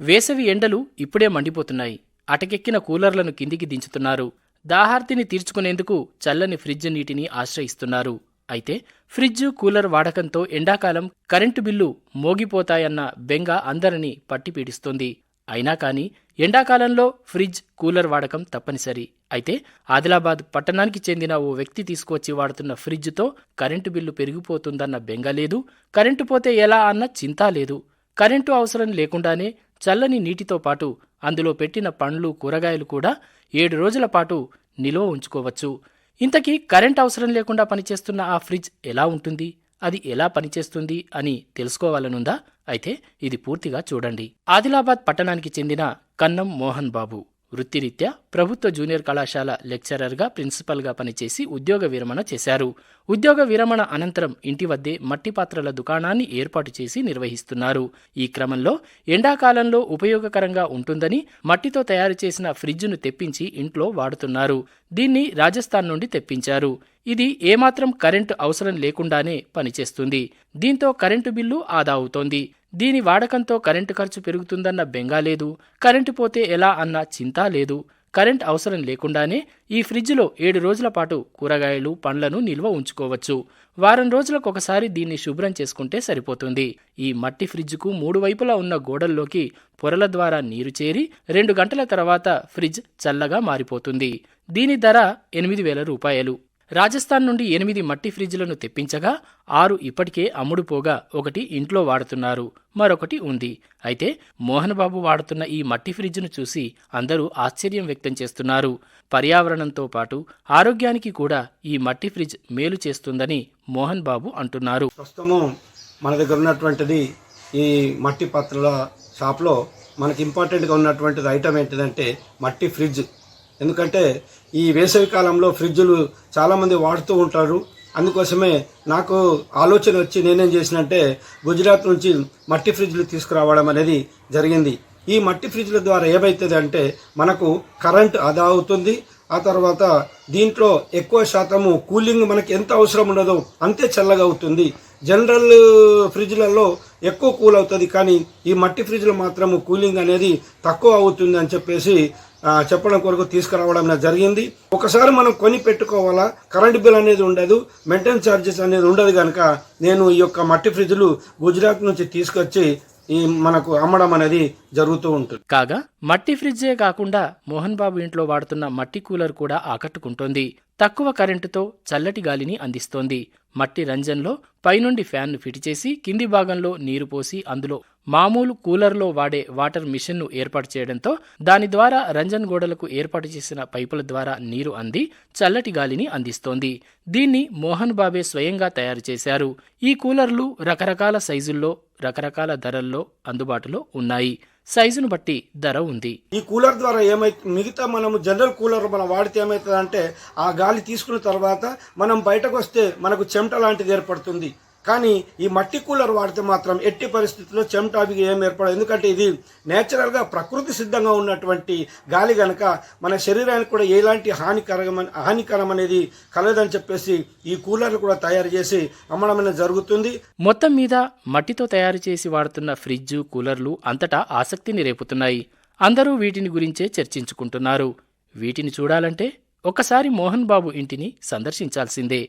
వేసవి ఎండలు ఇప్పుడే మండిపోతున్నాయి. అటకెక్కిన కూలర్లను కిందికి దించుతున్నారు. దాహార్తిని తీర్చుకునేందుకు చల్లని ఫ్రిడ్జ్ నీటిని ఆశ్రయిస్తున్నారు. అయితే ఫ్రిడ్జ్ కూలర్ వాడకంతో ఎండాకాలం కరెంటు బిల్లు మోగిపోతాయన్న బెంగ అందరినీ పట్టిపీడిస్తోంది. అయినా కానీ ఎండాకాలంలో ఫ్రిడ్జ్ కూలర్ వాడకం తప్పనిసరి. అయితే ఆదిలాబాద్ పట్టణానికి చెందిన ఓ వ్యక్తి తీసుకువచ్చి వాడుతున్న ఫ్రిడ్జ్తో కరెంటు బిల్లు పెరిగిపోతుందన్న బెంగ లేదు. కరెంటు పోతే ఎలా అన్న చింతా లేదు. కరెంటు అవసరం లేకుండానే చల్లని నీటితో పాటు అందులో పెట్టిన పండ్లు కూరగాయలు కూడా ఏడు రోజుల పాటు నిల్వ ఉంచుకోవచ్చు. ఇంతకీ కరెంట్ అవసరం లేకుండా పనిచేస్తున్న ఆ ఫ్రిడ్జ్ ఎలా ఉంటుంది? అది ఎలా పనిచేస్తుంది అని తెలుసుకోవాలనుందా? అయితే ఇది పూర్తిగా చూడండి. ఆదిలాబాద్ పట్టణానికి చెందిన కన్నం మోహన్ బాబు వృత్తిరీత్యా ప్రభుత్వ జూనియర్ కళాశాల లెక్చరర్గా ప్రిన్సిపల్గా పనిచేసి ఉద్యోగ విరమణ చేశారు. ఉద్యోగ విరమణ అనంతరం ఇంటి వద్దే మట్టి పాత్రల దుకాణాన్ని ఏర్పాటు చేసి నిర్వహిస్తున్నారు. ఈ క్రమంలో ఎండాకాలంలో ఉపయోగకరంగా ఉంటుందని మట్టితో తయారు చేసిన ఫ్రిడ్జ్ను తెప్పించి ఇంట్లో వాడుతున్నారు. దీన్ని రాజస్థాన్ నుండి తెప్పించారు. ఇది ఏమాత్రం కరెంటు అవసరం లేకుండానే పనిచేస్తుంది. దీంతో కరెంటు బిల్లు ఆదా అవుతోంది. దీని వాడకంతో కరెంటు ఖర్చు పెరుగుతుందన్న బెంగా లేదు. కరెంటు పోతే ఎలా అన్న చింత లేదు. కరెంట్ అవసరం లేకుండానే ఈ ఫ్రిడ్జ్లో ఏడు రోజుల పాటు కూరగాయలు పండ్లను నిల్వ ఉంచుకోవచ్చు. వారం రోజులకు ఒకసారి దీన్ని శుభ్రం చేసుకుంటే సరిపోతుంది. ఈ మట్టి ఫ్రిడ్జ్కు మూడు వైపులా ఉన్న గోడల్లోకి పొరల ద్వారా నీరు చేరి రెండు గంటల తర్వాత ఫ్రిడ్జ్ చల్లగా మారిపోతుంది. దీని ధర ఎనిమిది వేల రూపాయలు. రాజస్థాన్ నుండి ఎనిమిది మట్టి ఫ్రిడ్జ్లను తెప్పించగా ఆరు ఇప్పటికే అమ్ముడుపోగా ఒకటి ఇంట్లో వాడుతున్నారు మరొకటి ఉంది. అయితే మోహన్ బాబు వాడుతున్న ఈ మట్టి ఫ్రిడ్జ్ను చూసి అందరూ ఆశ్చర్యం వ్యక్తం చేస్తున్నారు. పర్యావరణంతో పాటు ఆరోగ్యానికి కూడా ఈ మట్టి ఫ్రిడ్జ్ మేలు చేస్తుందని మోహన్ బాబు అంటున్నారు. ప్రస్తుతము మన దగ్గర ఉన్నటువంటిది ఈ మట్టి పాత్రల షాప్లో మనకి ఇంపార్టెంట్గా ఉన్నటువంటిది ఐటమ్ ఏంటిదంటే మట్టి ఫ్రిడ్జ్. ఎందుకంటే ఈ వేసవి కాలంలో ఫ్రిడ్జులు చాలామంది వాడుతూ ఉంటారు. అందుకోసమే నాకు ఆలోచన వచ్చి నేనేం చేసినంటే గుజరాత్ నుంచి మట్టి ఫ్రిడ్జ్లు తీసుకురావడం అనేది జరిగింది. ఈ మట్టి ఫ్రిడ్జ్ల ద్వారా ఏమవుతుంది అంటే మనకు కరెంట్ ఆదా అవుతుంది. ఆ తర్వాత దీంట్లో ఎక్కువ శాతము కూలింగ్ మనకి ఎంత అవసరం ఉండదో అంతే చల్లగా అవుతుంది. జనరల్ ఫ్రిడ్జ్లలో ఎక్కువ కూల్ అవుతుంది కానీ ఈ మట్టి ఫ్రిడ్జ్లో మాత్రము కూలింగ్ అనేది తక్కువ అవుతుంది అని చెప్పేసి చెప్పడం కొరకు తీసుకురావడం జరిగింది. ఒకసారి మనం కొని పెట్టుకోవాలా? కరెంట్ బిల్ అనేది ఉండదు మెయింటెనెన్స్ ఛార్జెస్ అనేది ఉండదు కనుక నేను ఈ యొక్క మట్టి ఫ్రిడ్జ్లు గుజరాత్ నుంచి తీసుకొచ్చి ఈ మనకు అమ్మడం అనేది జరుగుతూ ఉంటుంది. కాగా మట్టి ఫ్రిడ్జే కాకుండా మోహన్ బాబు ఇంట్లో వాడుతున్న మట్టి కూలర్ కూడా ఆకట్టుకుంటోంది. తక్కువ కరెంటుతో చల్లటి గాలిని అందిస్తోంది. మట్టి రంజన్లో పైనుండి ఫ్యాన్ను ఫిట్ చేసి కింది భాగంలో నీరు పోసి అందులో మామూలు కూలర్లో వాడే వాటర్ మిషన్ను ఏర్పాటు చేయడంతో దాని ద్వారా రంజన్ గోడలకు ఏర్పాటు చేసిన పైపుల ద్వారా నీరు అంది చల్లటి గాలిని అందిస్తోంది. దీన్ని మోహన్ బాబే స్వయంగా తయారు చేశారు. ఈ కూలర్లు రకరకాల సైజుల్లో రకరకాల ధరల్లో అందుబాటులో ఉన్నాయి. సైజును బట్టి ధర ఉంది. ఈ కూలర్ ద్వారా ఏమైతే మిగతా మనము జనరల్ కూలర్ మనం వాడితే ఏమవుతుంది అంటే ఆ గాలి తీసుకున్న తర్వాత మనం బయటకు వస్తే మనకు చెమట లాంటిది ఏర్పడుతుంది. కానీ ఈ మట్టి కూలర్ వాడితే మాత్రం ఎట్టి పరిస్థితుల్లో చెమట ఏం ఏర్పడదు. ఎందుకంటే ఇది నేచురల్గా ప్రకృతి సిద్ధంగా ఉన్నటువంటి గాలి గనక మన శరీరానికి కూడా ఎలాంటి హానికరమైన హానికరం అనేది కలదని చెప్పేసి ఈ కూలర్లు కూడా తయారు చేసి అమ్మడం జరుగుతుంది. మొత్తం మీద మట్టితో తయారు చేసి వాడుతున్న ఫ్రిడ్జ్ కూలర్లు అంతటా ఆసక్తిని రేపుతున్నాయి. అందరూ వీటిని గురించే చర్చించుకుంటున్నారు. వీటిని చూడాలంటే ఒకసారి మోహన్ బాబు ఇంటిని సందర్శించాల్సిందే.